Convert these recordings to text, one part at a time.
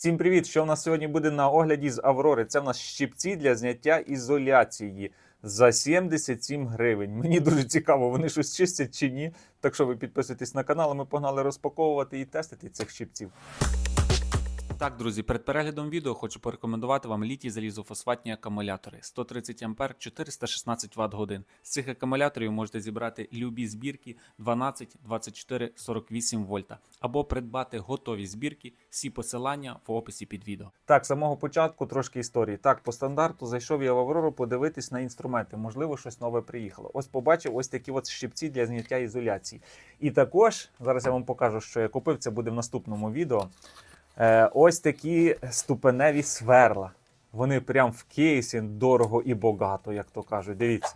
Всім привіт! Що в нас сьогодні буде на огляді з Аврори? Це в нас щипці для зняття ізоляції за 77 гривень. Мені дуже цікаво, вони щось чистять чи ні. Так що ви підписуйтесь на канал, ми погнали розпаковувати і тестити цих щипців. Так, друзі, перед переглядом відео хочу порекомендувати вам літій залізофосфатні акумулятори 130 А 416 Вт годин. З цих акумуляторів можете зібрати любі збірки 12, 24, 48 вольта або придбати готові збірки. Всі посилання в описі під відео. Так, з самого початку трошки історії. Так, по стандарту зайшов я в Аврору подивитись на інструменти. Можливо, щось нове приїхало. Ось побачив ось такі от щипці для зняття ізоляції. І також зараз я вам покажу, що я купив. Це буде в наступному відео. Е, ось такі ступеневі сверла. Вони прям в кейсі дорого і богато, як то кажуть. Дивіться.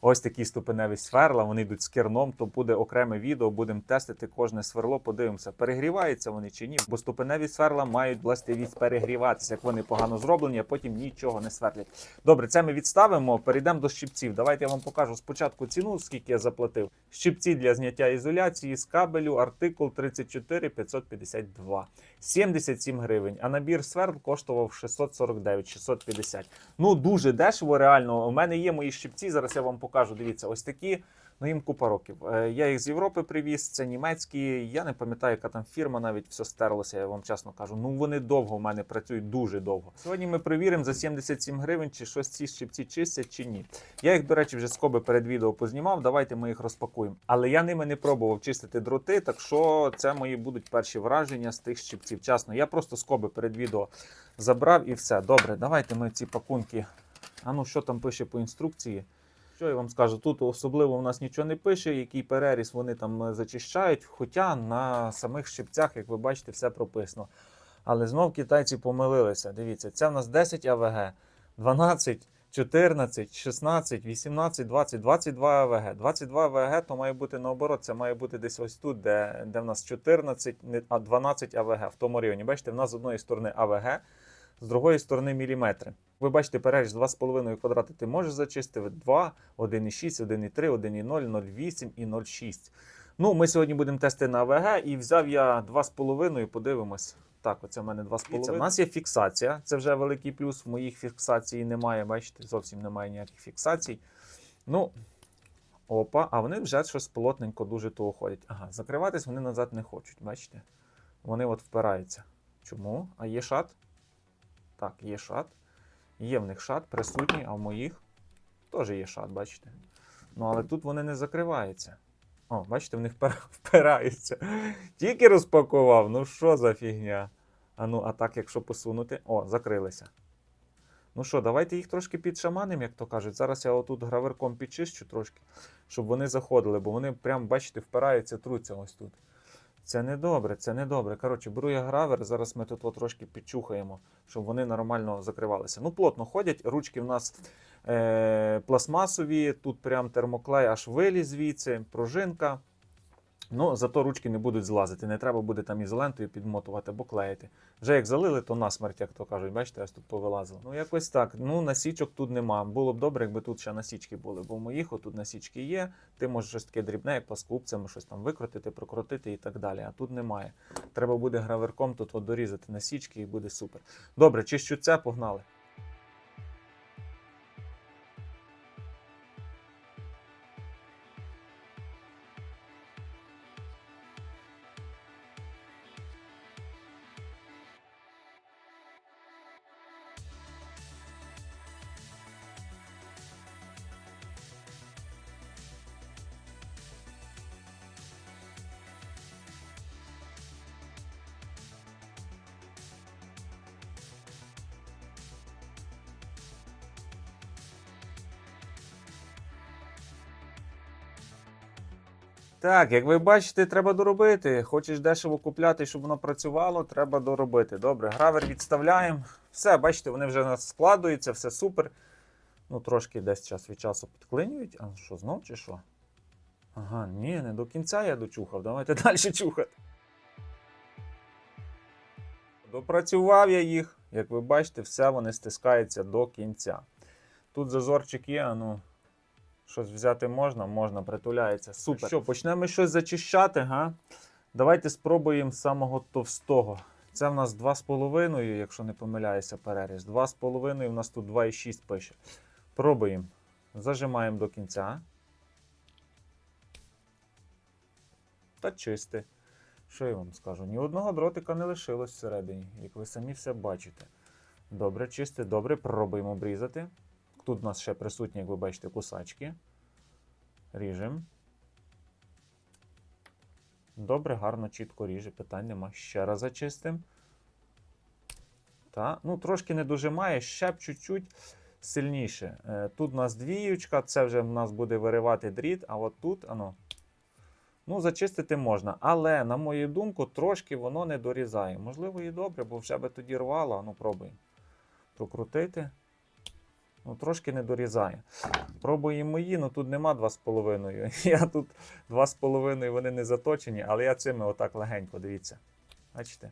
Ось такі ступеневі сверла, вони йдуть з керном, то буде окреме відео, будемо тестити кожне сверло, подивимося, перегріваються вони чи ні. Бо ступеневі сверла мають властивість перегріватися, як вони погано зроблені, а потім нічого не сверлять. Добре, це ми відставимо. Перейдемо до щипців. Давайте я вам покажу спочатку ціну, скільки я заплатив. Щипці для зняття ізоляції з кабелю, артикул 34 552. 77 гривень. А набір сверл коштував 649, 650. Ну дуже дешево, реально. У мене є мої щипці. Зараз я вам покажу. Дивіться, ось такі. Ну їм купа років. Е, Я їх з Європи привіз, це німецькі. Я не пам'ятаю, яка там фірма, навіть все стерлося, я вам чесно кажу. Ну вони довго в мене працюють, дуже довго. Сьогодні ми перевіримо за 77 гривень, чи щось ці щипці чистять, чи ні. Я їх, до речі, вже скоби перед відео познімав. Давайте ми їх розпакуємо. Але я ними не пробував чистити дроти, так що це мої будуть перші враження з тих щипців. Чесно, я просто скоби перед відео забрав і все. Добре, давайте ми ці пакунки. А ну що там пише по інструкції? Що я вам скажу? Тут особливо у нас нічого не пише, який переріз вони там е, зачищають. Хоча на самих щипцях, як ви бачите, все прописано. Але знов китайці помилилися. Дивіться, це в нас 10 АВГ, 12, 14, 16, 18, 20, 22 АВГ. 22 АВГ то має бути наоборот, це має бути десь ось тут, де, де в нас 14, а 12 АВГ в тому районі. Бачите, в нас з одної сторони АВГ, з другої сторони міліметри. Ви бачите, переріз 2,5 квадрати ти можеш зачистити 2, 1,6, 1,3, 1,0, 0,8 і 0,6. Ну, ми сьогодні будемо тестити на АВГ і взяв я 2,5 і подивимось. Так, оце в мене 2,5. У нас є фіксація, це вже великий плюс. В моїх фіксацій немає, бачите, зовсім немає ніяких фіксацій. Ну, опа, а вони вже щось плотненько дуже того ходять. Ага, закриватись вони назад не хочуть, бачите? Вони от впираються. Чому? А є шат? Так, є шат. Є в них шат присутній, а в моїх теж є шат, бачите? Ну, але тут вони не закриваються. О, бачите, в них впираються. Тільки розпакував. Ну що за фігня? А ну, а так, якщо посунути. О, закрилися. Ну що, давайте їх трошки підшаманимо, як то кажуть. Зараз я отут граверком підчищу трошки, щоб вони заходили, бо вони прям, бачите, впираються, труться ось тут. Це не добре, це не добре. Коротше, беру я гравер, зараз ми тут трошки підчухаємо, щоб вони нормально закривалися. Ну, плотно ходять, ручки в нас е, пластмасові, тут прям термоклей аж виліз звідси, пружинка. Ну, зато ручки не будуть злазити. Не треба буде там ізолентою підмотувати або клеїти. Вже як залили, то насмерть, як то кажуть, бачите, ось тут повилазило. Ну, якось так. Ну, насічок тут нема. Було б добре, якби тут ще насічки були, бо в моїх отут насічки є. Ти можеш щось таке дрібне, як пласкупцями, щось там викрутити, прокрутити і так далі. А тут немає. Треба буде граверком тут от дорізати насічки і буде супер. Добре, чищу це, погнали. Так, як ви бачите, треба доробити. Хочеш дешево купляти, щоб воно працювало, треба доробити. Добре, гравер відставляємо. Все, бачите, вони вже у нас складуються, все супер. Ну, трошки десь час від часу підклинюють. А що, знов чи що? Ага, ні, не до кінця я дочухав. Давайте далі чухати. Допрацював я їх. Як ви бачите, все вони стискаються до кінця. Тут зазорчик є, ну. Щось взяти можна, можна, притуляється. Супер. Що, почнемо щось зачищати, га? Давайте спробуємо самого товстого. Це в нас 2,5, якщо не помиляюся, переріз. 2,5, у нас тут 2,6 пише. Пробуємо. Зажимаємо до кінця. Та чисте. Що я вам скажу? Ні одного дротика не лишилось всередині, як ви самі все бачите. Добре, чисте, добре, пробуємо обрізати. Тут у нас ще присутні, як ви бачите, кусачки. Ріжемо. Добре, гарно, чітко ріже, питань нема. Ще раз зачистимо. Та, ну, трошки не дожимає, ще б чуть-чуть сильніше. Е, Тут у нас двіючка, це вже в нас буде виривати дріт, а от тут, ано, ну, зачистити можна. Але, на мою думку, трошки воно не дорізає. Можливо, і добре, бо вже би тоді рвало. Ну, пробуємо. Прокрутити. Ну, трошки не дорізає. Пробуємо її, ну тут нема 2,5. Я тут 2,5 вони не заточені, але я цими отак легенько, дивіться. Бачите?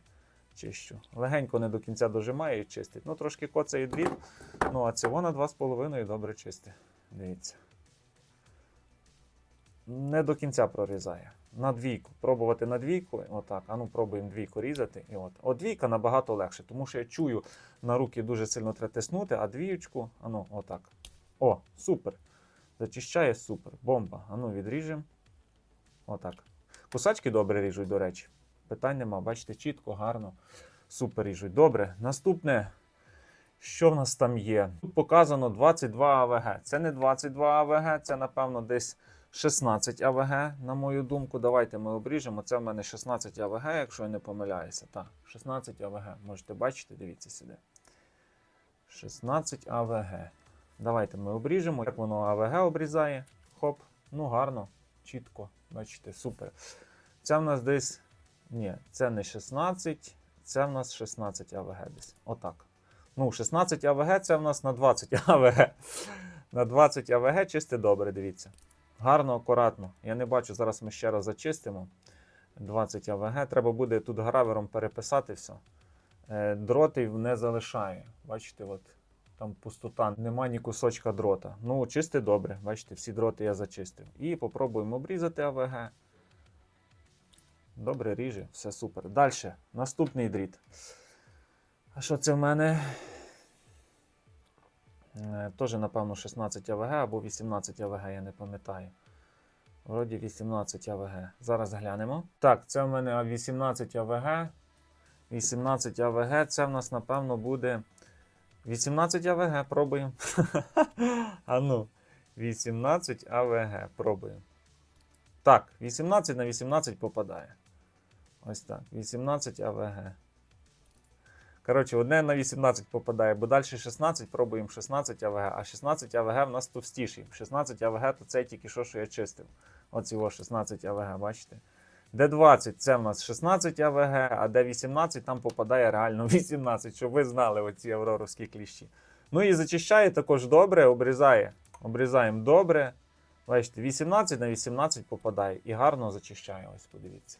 Чищу. Легенько не до кінця дожимаю і чистить. Ну, трошки коцає дріт. Ну, а це вона 2,5 добре чисте. Дивіться. Не до кінця прорізає. На двійку. Пробувати на двійку. Отак. А ну пробуємо двійку різати. І от. От двійка набагато легше, тому що я чую, на руки дуже сильно треба тиснути, а двіючку, а ну, отак. О, супер. Зачищає супер. Бомба. А ну, відріжемо. Отак. Кусачки добре ріжуть, до речі. Питань нема. Бачите, чітко, гарно. Супер ріжуть. Добре. Наступне. Що в нас там є? Тут показано 22 АВГ. Це не 22 АВГ, це, напевно, десь 16 АВГ, на мою думку. Давайте ми обріжемо. Це в мене 16 АВГ, якщо я не помиляюся. Так, 16 АВГ. Можете бачити, дивіться сюди. 16 АВГ. Давайте ми обріжемо. Як воно АВГ обрізає. Хоп. Ну, гарно, чітко. Бачите, супер. Це в нас десь. Ні, це не 16, це в нас 16 АВГ десь. Отак. Ну, 16 АВГ це в нас на 20 АВГ. На 20 АВГ чисте добре, дивіться. Гарно, акуратно. Я не бачу, зараз ми ще раз зачистимо. 20 АВГ. Треба буде тут гравером переписати все. Е, Дротів не залишає. Бачите, от там пустота, нема ні кусочка дрота. Ну, чисте добре. Бачите, всі дроти я зачистив. І попробуємо обрізати АВГ. Добре, ріже, все супер. Далі. Наступний дріт. А що це в мене? Е, Теж, напевно, 16 АВГ або 18 АВГ, я не пам'ятаю. Вроді 18 АВГ. Зараз глянемо. Так, це в мене 18 АВГ. 18 АВГ. Це в нас, напевно, буде 18 АВГ. Пробуємо. ну, 18 АВГ. Пробуємо. Так, 18 на 18 попадає. Ось так. 18 АВГ. Коротше, одне на 18 попадає, бо далі 16, пробуємо 16 АВГ, а 16 АВГ в нас товстіший. 16 АВГ то це тільки що, що я чистив. Оці о 16 АВГ, бачите? Де 20 це в нас 16 АВГ, а де 18 там попадає реально 18, щоб ви знали оці авроровські кліщі. Ну і зачищає також добре, обрізає. Обрізаємо добре. Бачите, 18 на 18 попадає і гарно зачищає. Ось подивіться.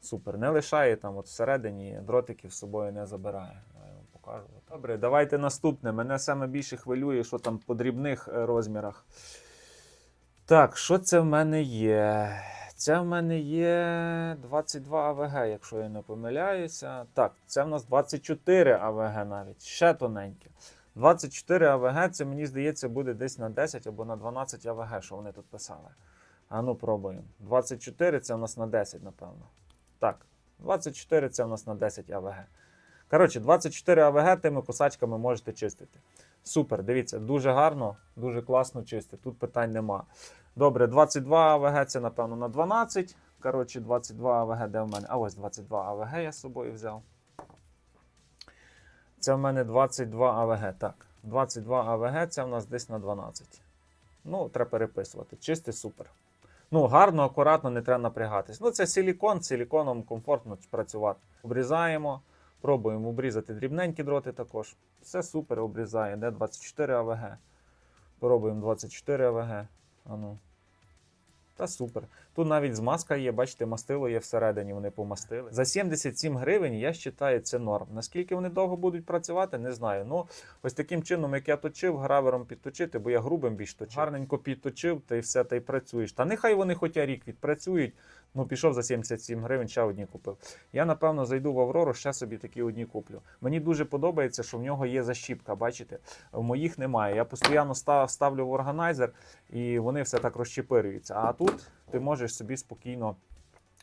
Супер. Не лишає там от всередині, дротиків з собою не забирає. Я вам покажу. Добре, давайте наступне. Мене саме більше хвилює, що там по дрібних е, розмірах. Так, що це в мене є? Це в мене є 22 АВГ, якщо я не помиляюся. Так, це в нас 24 АВГ навіть, ще тоненьке. 24 АВГ, це мені здається, буде десь на 10 або на 12 АВГ, що вони тут писали. А ну пробуємо. 24 це у нас на 10, напевно. Так, 24 це у нас на 10 АВГ. Коротше, 24 АВГ тими кусачками можете чистити. Супер, дивіться, дуже гарно, дуже класно чистить. Тут питань нема. Добре, 22 АВГ це, напевно, на 12. Коротше, 22 АВГ, де в мене? А ось 22 АВГ я з собою взяв. Це в мене 22 АВГ. Так, 22 АВГ це в нас десь на 12. Ну, треба переписувати. Чистий супер. Ну, гарно, акуратно, не треба напрягатись. Ну, це силікон, з силіконом комфортно працювати. Обрізаємо, пробуємо обрізати дрібненькі дроти також. Все супер обрізає. Де 24 АВГ. Пробуємо 24 АВГ. Ану. Та супер. Тут навіть змазка є, бачите, мастило є всередині, вони помастили. За 77 гривень я вважаю, це норм. Наскільки вони довго будуть працювати, не знаю. Ну, ось таким чином, як я точив, гравером підточити, бо я грубим більш точив. Гарненько підточив, та й все, та й працюєш. Та нехай вони хоча рік відпрацюють. Ну, пішов за 77 гривень, ще одні купив. Я, напевно, зайду в Аврору, ще собі такі одні куплю. Мені дуже подобається, що в нього є защіпка, бачите? В моїх немає. Я постійно ставлю в органайзер, і вони все так розчепирюються. А тут ти можеш собі спокійно.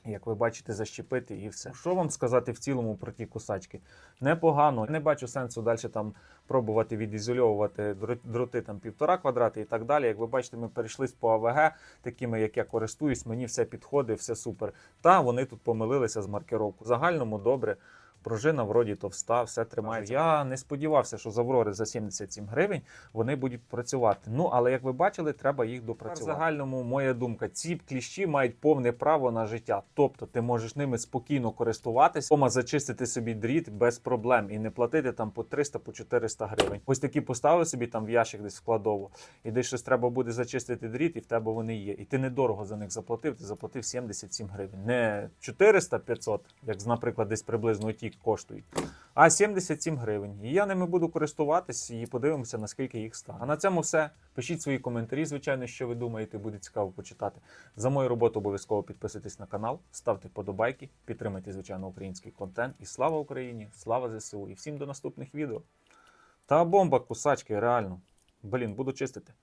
Як ви бачите, защепити і все. Що вам сказати в цілому про ті кусачки? Непогано. Не бачу сенсу далі там пробувати відізольовувати дроти там півтора квадрати і так далі. Як ви бачите, ми перейшли по АВГ, такими, як я користуюсь, мені все підходить, все супер. Та вони тут помилилися з маркировку. В загальному добре. Пружина вроді товста, все тримається. Я не сподівався, що з Аврори за 77 гривень вони будуть працювати. Ну але як ви бачили, треба їх допрацювати. В загальному моя думка: ці кліщі мають повне право на життя. Тобто ти можеш ними спокійно користуватись, дома зачистити собі дріт без проблем і не платити там по 300 по 400 гривень. Ось такі поставили собі там в ящик десь вкладово, і десь щось треба буде зачистити дріт, і в тебе вони є. І ти недорого за них заплатив. Ти заплатив 77 гривень. Не 400-500, як, наприклад, десь приблизно ті коштують. А 77 гривень. І я ними буду користуватись і подивимося, наскільки їх стане. А на цьому все. Пишіть свої коментарі, звичайно, що ви думаєте, буде цікаво почитати. За мою роботу обов'язково підписуйтесь на канал, ставте вподобайки, підтримайте, звичайно, український контент. І слава Україні! Слава ЗСУ! І всім до наступних відео. Та бомба кусачки, реально. Блін, буду чистити.